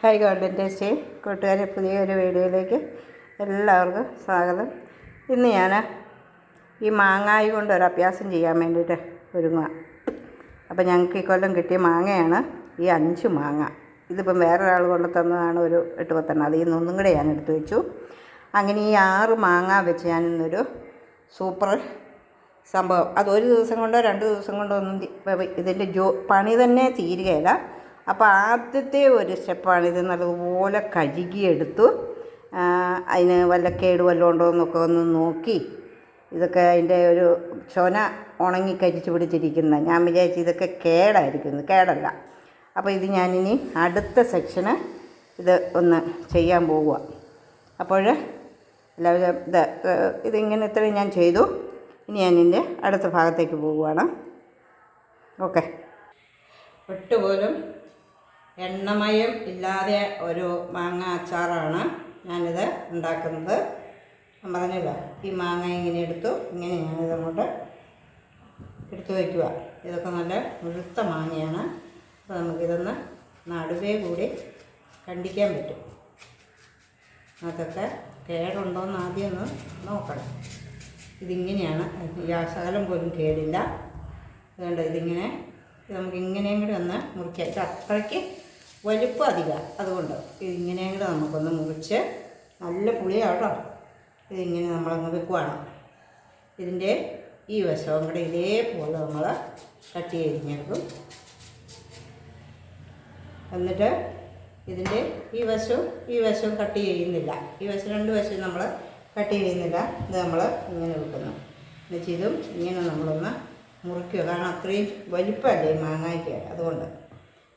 Hi golden taste. കൂട്ടുകാരെ പുതിയൊരു വീഡിയോയിലേക്ക് എല്ലാവർക്കും സ്വാഗതം. ഇന്ന് ഞാൻ ഈ മാങ്ങായി കൊണ്ട് ഒരു അഭ്യാസം ചെയ്യാൻ വേണ്ടിയിട്ട് ഒരുങ്ങുക അപ്പോൾ ഞങ്ങൾക്ക് ഈ കൊല്ലം കിട്ടിയ മാങ്ങയാണ് ഈ അഞ്ച് മാങ്ങ. ഇതിപ്പം വേറൊരാൾ കൊണ്ട് തന്നതാണ് ഒരു എട്ട് പത്തെണ്ണം. അതിൽ നിന്നൊന്നും കൂടെ ഞാൻ എടുത്തു വെച്ചു. അങ്ങനെ ഈ ആറ് മാങ്ങ വെച്ച് ഞാൻ ഇന്നൊരു സൂപ്പർ സംഭവം. അത് ഒരു ദിവസം കൊണ്ടോ രണ്ട് ദിവസം കൊണ്ടോ ഒന്നും ഇതിന്റെ ജോ പണി തന്നെ തീരുകയില്ല. അപ്പോൾ ആദ്യത്തെ ഒരു സ്റ്റെപ്പാണിത് നല്ലതുപോലെ കഴുകിയെടുത്തു. അതിന് വല്ല കേട് വല്ലതും ഉണ്ടോ എന്നൊക്കെ ഒന്ന് നോക്കി. ഇതൊക്കെ അതിന്റെ ഒരു ചൊന ഉണങ്ങി കരിച്ചു പിടിച്ചിരിക്കുന്ന. ഞാൻ വിചാരിച്ചു ഇതൊക്കെ കേടായിരിക്കുന്നു കേടല്ല. അപ്പോൾ ഇത് ഞാനിനി അടുത്ത സെക്ഷന് ഇത് ഒന്ന് ചെയ്യാൻ പോവുക. അപ്പോൾ എല്ലാവരും ഇത് ഇതിങ്ങനെ ഇത്രയും ഞാൻ ചെയ്തു. ഇനി ഞാൻ ഇതിന്റെ അടുത്ത ഭാഗത്തേക്ക് പോവുകയാണ്. ഓക്കെ. ഒട്ടുപോലും എണ്ണമയം ഇല്ലാതെ ഒരു മാങ്ങ അച്ചാറാണ് ഞാനിത് ഉണ്ടാക്കുന്നത്. ഞാൻ പറഞ്ഞല്ലോ ഈ മാങ്ങ ഇങ്ങനെ എടുത്തു ഇങ്ങനെ ഞാനിത് അങ്ങോട്ട് എടുത്തു വയ്ക്കുക. ഇതൊക്കെ നല്ല മുഴുത്ത മാങ്ങയാണ്. അപ്പോൾ നമുക്കിതൊന്ന് നടുവേ കൂടി കണ്ടിക്കാൻ പറ്റും. അതൊക്കെ കേടുണ്ടോയെന്ന് ആദ്യം ഒന്ന് നോക്കണം. ഇതിങ്ങനെയാണ് ശകലം പോലും കേടില്ല. അതുകൊണ്ട് ഇതിങ്ങനെ ഇത് നമുക്ക് ഇങ്ങനെയും കൂടി ഒന്ന് മുറിക്കാം. ഇത് അത്രയ്ക്ക് വലുപ്പം അധികം. അതുകൊണ്ട് ഇതിങ്ങനെയും കൂടെ നമുക്കൊന്ന് മുറിച്ച് നല്ല പുളിയാട്ടോ. ഇതിങ്ങനെ നമ്മളങ്ങ് വെക്കുവാണ്. ഇതിന്റെ ഈ വശവും കൂടെ ഇതേപോലെ നമ്മൾ കട്ട് ചെയ്തിരിക്കും എന്നിട്ട് ഇതിന്റെ ഈ വശവും ഈ വശവും കട്ട് ചെയ്യുന്നില്ല. ഈ വശം രണ്ട് വശവും നമ്മൾ കട്ട് ചെയ്യുന്നില്ല. ഇത് നമ്മൾ ഇങ്ങനെ വെക്കുന്നു. എന്നുവെച്ചാൽ ഇതും ഇങ്ങനെ നമ്മളൊന്ന് മുറിക്കുക. കാരണം അത്രയും വലിപ്പമല്ലേ മാങ്ങായ്ക്ക്. അതുകൊണ്ട്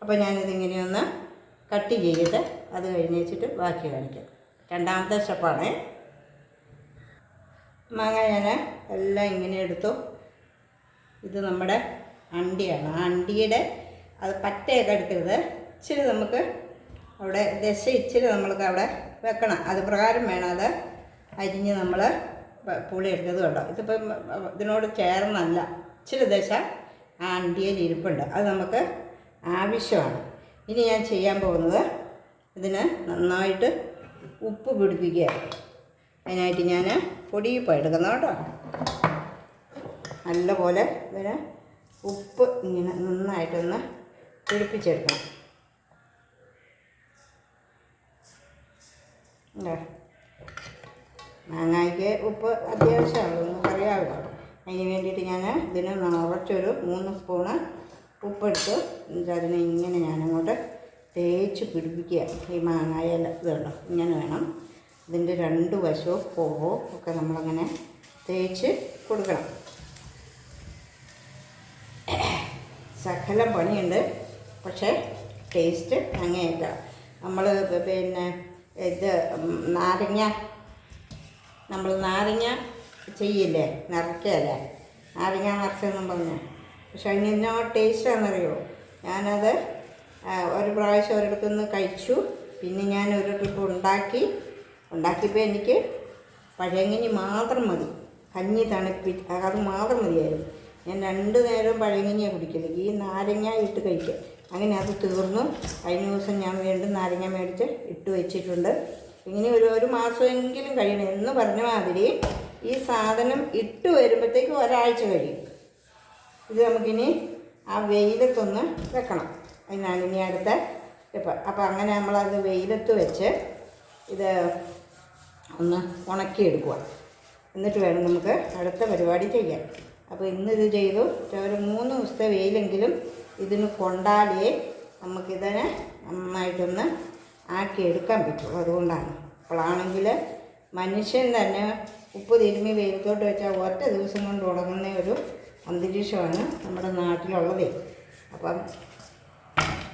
അപ്പോൾ ഞാനിതിങ്ങനെ ഒന്ന് കട്ട് ചെയ്ത് അത് കഴിഞ്ഞ് വെച്ചിട്ട് ബാക്കി കാണിക്കാം. രണ്ടാമത്തെ സ്റ്റെപ്പാണ്. മാങ്ങ ഞാൻ എല്ലാം ഇങ്ങനെ എടുത്തു. ഇത് നമ്മുടെ അണ്ടിയാണ്. ആ അണ്ടിയുടെ അത് പറ്റയൊക്കെ എടുക്കരുത്. ഇച്ചിരി നമുക്ക് അവിടെ ദശ ഇച്ചിരി നമ്മൾക്ക് അവിടെ വെക്കണം. അത് പ്രകാരം വേണം അത് അരിഞ്ഞ് നമ്മൾ പുളി എടുത്തത് കേട്ടോ. ഇതിപ്പം ഇതിനോട് ചേർന്നല്ല. ഇച്ചിരി ദശ ആ അണ്ടിയിൽ ഇരിപ്പുണ്ട്. അത് നമുക്ക് ആവശ്യമാണ്. ഇനി ഞാൻ ചെയ്യാൻ പോകുന്നത് ഇതിന് നന്നായിട്ട് ഉപ്പ് പിടിപ്പിക്കുക അതിനായിട്ട് ഞാൻ പൊടിയിപ്പം എടുക്കുന്നത് കേട്ടോ. നല്ലപോലെ ഇതിന് ഉപ്പ് ഇങ്ങനെ നന്നായിട്ടൊന്ന് പിടിപ്പിച്ചെടുക്കണം? മാങ്ങായ്ക്ക് ഉപ്പ് അത്യാവശ്യമാണ് ഒന്നും അറിയാവില്ല അതിന് വേണ്ടിയിട്ട് ഞാൻ ഇതിന് നിറച്ചൊരു മൂന്ന് സ്പൂണ് ഉപ്പെടുത്ത് അതിനെ ഇങ്ങനെ ഞാനങ്ങോട്ട് തേച്ച് പിടിപ്പിക്കുക. ഈ മാങ്ങായല ഇതുണ്ടോ? ഇങ്ങനെ വേണം. ഇതിന്റെ രണ്ട് വശവും പോവോ ഒക്കെ നമ്മളങ്ങനെ തേച്ച് കൊടുക്കണം. സകല പണിയുണ്ട്. പക്ഷേ ടേസ്റ്റ് അങ്ങനെയല്ല നമ്മൾ പിന്നെ ഇത് നാരങ്ങ നമ്മൾ നാരങ്ങ ചെയ്യില്ലേ? നിറയ്ക്കല്ലേ? നാരങ്ങ നിറച്ചെന്നും പറഞ്ഞ്. പക്ഷെ അതിനോ ടേസ്റ്റാണെന്നറിയോ ഞാനത് ഒരു പ്രാവശ്യം ഒരിടത്തു നിന്ന് കഴിച്ചു. പിന്നെ ഞാൻ ഒരു ട്രിപ്പ് ഉണ്ടാക്കി. ഉണ്ടാക്കിയപ്പോൾ എനിക്ക് പഴങ്കഞ്ഞി മാത്രം മതി. കഞ്ഞി തണുപ്പി അത് മാത്രം മതിയായിരുന്നു. ഞാൻ രണ്ട് നേരം പഴങ്കഞ്ഞിയാണ് കുടിക്കുന്നത് ഈ നാരങ്ങ ഇട്ട് കഴിക്കുക അങ്ങനെ അത് തീർന്നു. കഴിഞ്ഞ ദിവസം ഞാൻ വീണ്ടും നാരങ്ങ മേടിച്ച് ഇട്ട് വെച്ചിട്ടുണ്ട്. ഇങ്ങനെ ഒരു ഒരു മാസമെങ്കിലും കഴിയണം എന്ന് പറഞ്ഞ മാതിരി ഈ സാധനം ഇട്ട് വരുമ്പോഴത്തേക്ക് ഒരാഴ്ച കഴിയും. ഇത് നമുക്കിനി ആ വെയിലത്തൊന്ന് വെക്കണം. അതിനാണ് ഇനി അടുത്ത ഇപ്പം അപ്പം അങ്ങനെ നമ്മളത് വെയിലത്ത് വെച്ച് ഇത് ഒന്ന് ഉണക്കിയെടുക്കുക. എന്നിട്ട് വേണം നമുക്ക് അടുത്ത പരിപാടി ചെയ്യാൻ. അപ്പോൾ ഇന്നിത് ചെയ്തു. ഒരു മൂന്ന് ദിവസത്തെ വെയിലെങ്കിലും ഇതിന് കൊണ്ടാലേ നമുക്കിതിനെ നന്നായിട്ടൊന്ന് ആക്കിയെടുക്കാൻ പറ്റുള്ളൂ. അതുകൊണ്ടാണ്. അപ്പോഴാണെങ്കിൽ മനുഷ്യൻ തന്നെ ഉപ്പ് തിരുമ്മി വെയിലത്തോട്ട് വെച്ചാൽ ഒറ്റ ദിവസം കൊണ്ട് ഉണങ്ങുന്ന ഒരു അന്തരീക്ഷമാണ് നമ്മുടെ നാട്ടിലുള്ളത്. അപ്പം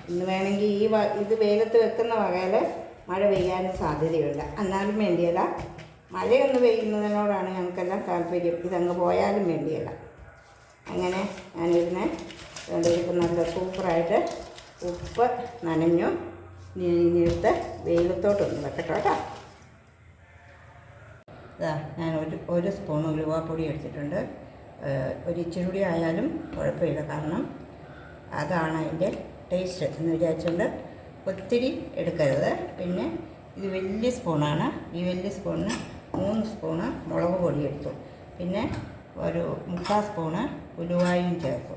ഇന്ന് വേണമെങ്കിൽ ഈ ഇത് വെയിലത്ത് വെക്കുന്ന വകയിൽ മഴ പെയ്യാനും സാധ്യതയുണ്ട്. എന്നാലും വേണ്ടിയല്ല. മഴയൊന്ന് പെയ്യുന്നതിനോടാണ് ഞങ്ങൾക്കെല്ലാം താല്പര്യം. ഇതങ്ങ് പോയാലും വേണ്ടിയല്ല. അങ്ങനെ ഞാനിതിനെ ഇതിപ്പോൾ നല്ല സൂപ്പറായിട്ട് ഉപ്പ് നനഞ്ഞു. എടുത്ത് വെയിലത്തോട്ടൊന്ന് വെക്കട്ടോ കേട്ടോ. ഇതാ ഞാൻ ഒരു ഒരു സ്പൂൺ ഉലുവാപ്പൊടി എടുത്തിട്ടുണ്ട്. ഒരു ഇച്ചിരി കൂടി ആയാലും കുഴപ്പമില്ല. കാരണം അതാണ് അതിന്റെ ടേസ്റ്റ് എന്ന് വിചാരിച്ചുകൊണ്ട് ഒത്തിരി എടുക്കരുത്. പിന്നെ ഇത് വലിയ സ്പൂണാണ്. ഈ വലിയ സ്പൂണിന് മൂന്ന് സ്പൂണ് മുളക് പൊടി എടുത്തു. പിന്നെ ഒരു മുക്കാൽ സ്പൂണ് ഉലുവായും ചേർത്തു.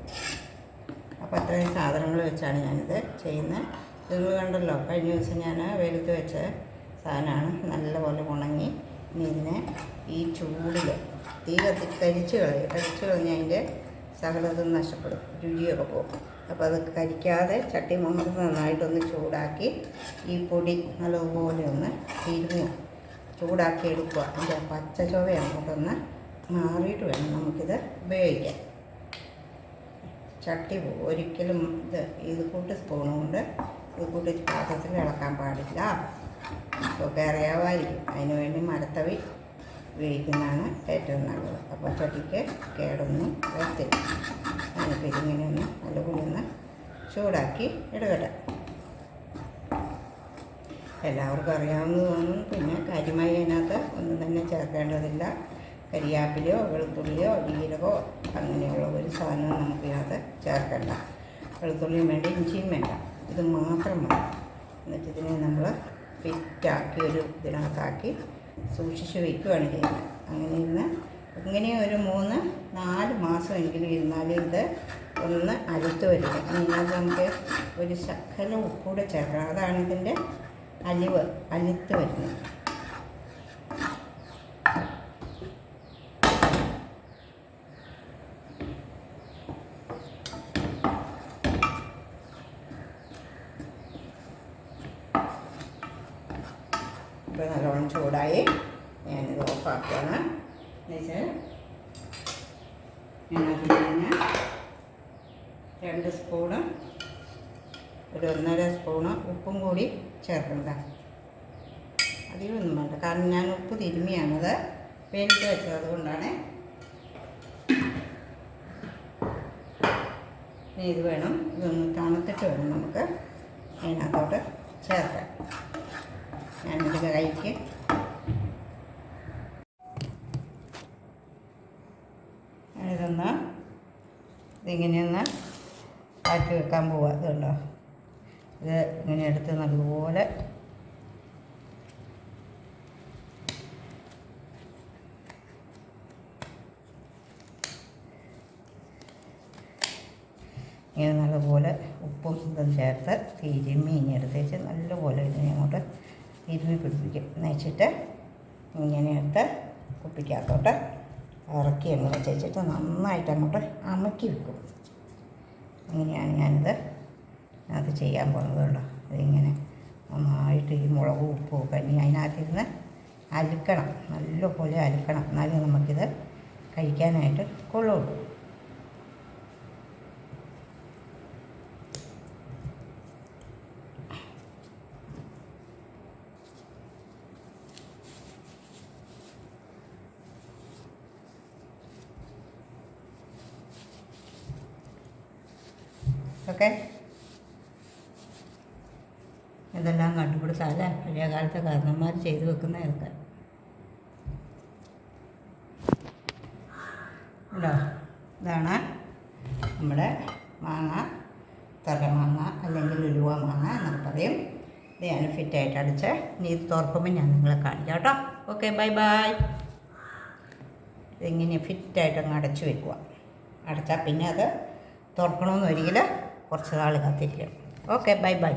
അപ്പോൾ അത്രയും സാധനങ്ങൾ വെച്ചാണ് ഞാനിത് ചെയ്യുന്നത്. നിങ്ങൾ കണ്ടല്ലോ കഴിഞ്ഞ ദിവസം ഞാൻ വെയിലത്ത് വെച്ച സാധനമാണ്. നല്ലപോലെ ഉണങ്ങി ഇനി ഇതിനെ ഈ ചൂടിൽ തീ കത്തി കരിച്ച് കളയും. കരിച്ച് കളഞ്ഞാൽ അതിന്റെ സകലതും നഷ്ടപ്പെടും. രുചിയൊക്കെ പോകും. അപ്പോൾ അത് കരിക്കാതെ ചട്ടി മുമ്പ് നന്നായിട്ടൊന്ന് ചൂടാക്കി ഈ പൊടി നല്ലപോലെ ഒന്ന് തിരിഞ്ഞ് ചൂടാക്കി എടുക്കുക. അതിന്റെ പച്ച ചുവ മാറിയിട്ട് വേണം നമുക്കിത് ഉപയോഗിക്കാം ചട്ടി ഒരിക്കലും ഇത് ഇത് കൂട്ട് സ്പൂൺ കൊണ്ട് ഇത് കൂട്ടി പാത്രത്തിൽ ഇളക്കാൻ പാടില്ല. ഒക്കെ അറിയാമായിരിക്കും അതിനുവേണ്ടി മരത്തവി ഉപയോഗിക്കുന്നതാണ് ഏറ്റവും നല്ലത്. അപ്പോൾ ചട്ടിക്ക് കേടൊന്നും വരത്തില്ല. ഞാനിപ്പോൾ ഇതിങ്ങനെ ഒന്ന് നല്ലപോലെ ഒന്ന് ചൂടാക്കി എടുക്കട്ടെ എല്ലാവർക്കും അറിയാവുന്നതാണ് പിന്നെ കാര്യമായി അതിനകത്ത് ഒന്നും തന്നെ ചേർക്കേണ്ടതില്ല. കരിയാപ്പിലയോ വെളുത്തുള്ളിയോ ജീരകമോ അങ്ങനെയുള്ള ഒരു സാധനവും നമുക്ക് ഇതിനകത്ത് ചേർക്കണ്ട. വെളുത്തുള്ളിയും വേണ്ട ഇഞ്ചിയും വേണ്ട. ഇത് മാത്രം മതി. എന്നിട്ട് ഇതിനെ നമ്മൾ ഫിറ്റാക്കി ഒരു ഇതിനകത്താക്കി സൂക്ഷിച്ച് വയ്ക്കുകയാണ് ചെയ്യുന്നത്. അങ്ങനെ ഇരുന്ന് ഇങ്ങനെ ഒരു മൂന്ന് നാല് മാസമെങ്കിലും ഇരുന്നാലും ഇത് ഒന്ന് അരുത്ത് വരിക അതിനകത്ത് നമുക്ക് ഒരു ശക്കല ഉപ്പൂടെ ചേർക്കണം. അതാണ് ഇതിന്റെ അലിവ് അലുത്ത് വരുന്നത്. ചൂടായി ഞാനിത് ഓഫാക്കുകയാണ്. എന്നുവെച്ചാൽ ഞാനതിൽ ഞാൻ രണ്ട് സ്പൂണ് ഒരു ഒന്നര സ്പൂണ് ഉപ്പും കൂടി ചേർക്കുന്നതാണ് അധികമൊന്നും വേണ്ട. കാരണം ഞാൻ ഉപ്പ് തിരുമിയാണത് വേലിച്ച് വെച്ചത് അതുകൊണ്ടാണ്. ഇനി ഇത് വേണം. ഇതൊന്ന് തണുത്തിട്ട് വേണം നമുക്ക് അതിനകത്തോട്ട് ചേർക്കാം ഞാനിത് കൈക്ക് ഞാനിതൊന്ന് ഇതിങ്ങനെയൊന്ന് ആക്കി വെക്കാൻ പോവുക ഇതുണ്ടോ ഇത് ഇങ്ങനെ എടുത്ത് നല്ലപോലെ ഇങ്ങനെ നല്ലപോലെ ഉപ്പും ഇതും ചേർത്ത് തിരുമ്മി ഇങ്ങനെ എടുത്തേച്ച് നല്ലപോലെ ഇതിനെ അങ്ങോട്ട് തിരുമ്മി പിടിപ്പിക്കും. എന്ന് വെച്ചിട്ട് ഇങ്ങനെ എടുത്ത് കുപ്പിക്കകത്തോട്ട് ഇറക്കി അങ്ങ് വെച്ചിട്ട് നന്നായിട്ട് അങ്ങോട്ട് അമക്കി വെക്കും. അങ്ങനെയാണ് ഞാനിത് അത് ചെയ്യാൻ പോകുന്നത് കേട്ടോ. അതിങ്ങനെ നന്നായിട്ട് ഈ മുളകും ഉപ്പും ഒക്കെ ഇനി അതിനകത്തിരുന്ന് അലുക്കണം. നല്ലപോലെ അലുക്കണം. എന്നാലേ നമുക്കിത് കഴിക്കാനായിട്ട് കൊള്ളുള്ളൂ ഓക്കെ ഇതെല്ലാം കണ്ടുപിടുത്തല്ലേ പഴയ കാലത്തെ കാരണന്മാർ ചെയ്തു വെക്കുന്ന ഇതൊക്കെ ഉണ്ടോ ഇതാണ് നമ്മുടെ മാങ്ങ തലമാങ്ങ അല്ലെങ്കിൽ ഉലുവ മാങ്ങ എന്നൊക്കെ പറയും. ഇത് ഞാൻ ഫിറ്റായിട്ട് അടിച്ച് ഇനി ഇത് തുറക്കുമ്പോൾ ഞാൻ നിങ്ങളെ കാണിക്കാം കേട്ടോ. ഓക്കെ ബൈ ബൈ ഇതിങ്ങനെ ഫിറ്റായിട്ട് അങ്ങ് അടച്ചു വെക്കുക. അടച്ചാൽ പിന്നെ അത് തുറക്കണമെന്ന് കുറച്ച് നാൾ കാത്തിരിക്കണം. Okay bye bye.